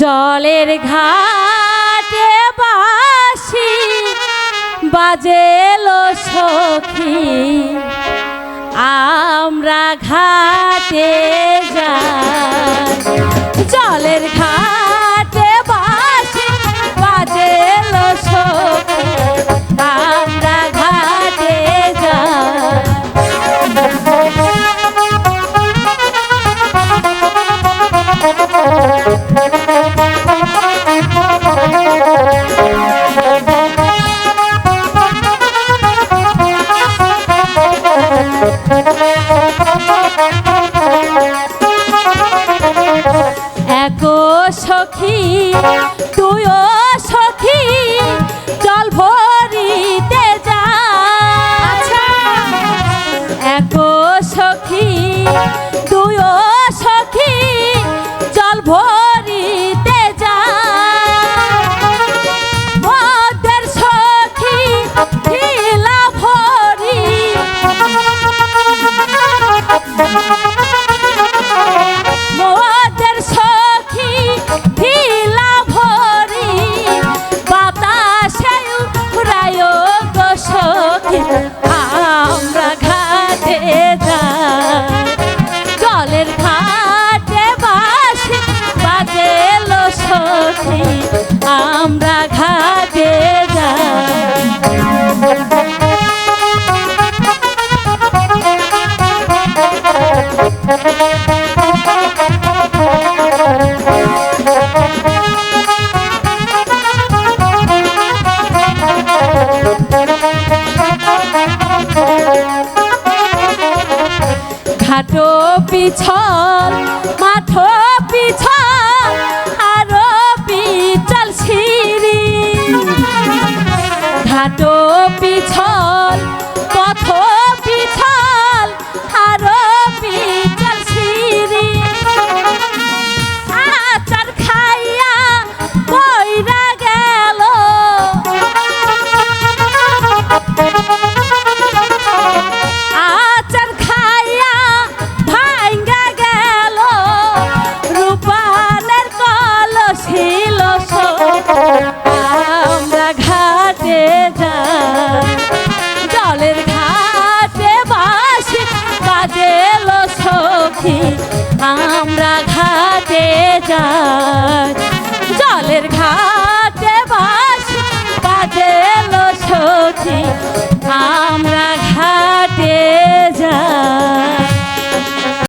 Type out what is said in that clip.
জলের ঘাটে বাসি বাজেলো সখী। আমরা ঘাটে যা সখী তুইও খাটো পিছল মাথো পিছল। ঘাটে যায়। জলের ঘাটে বাস বাজে সখী আমরা ঘাটে যাই।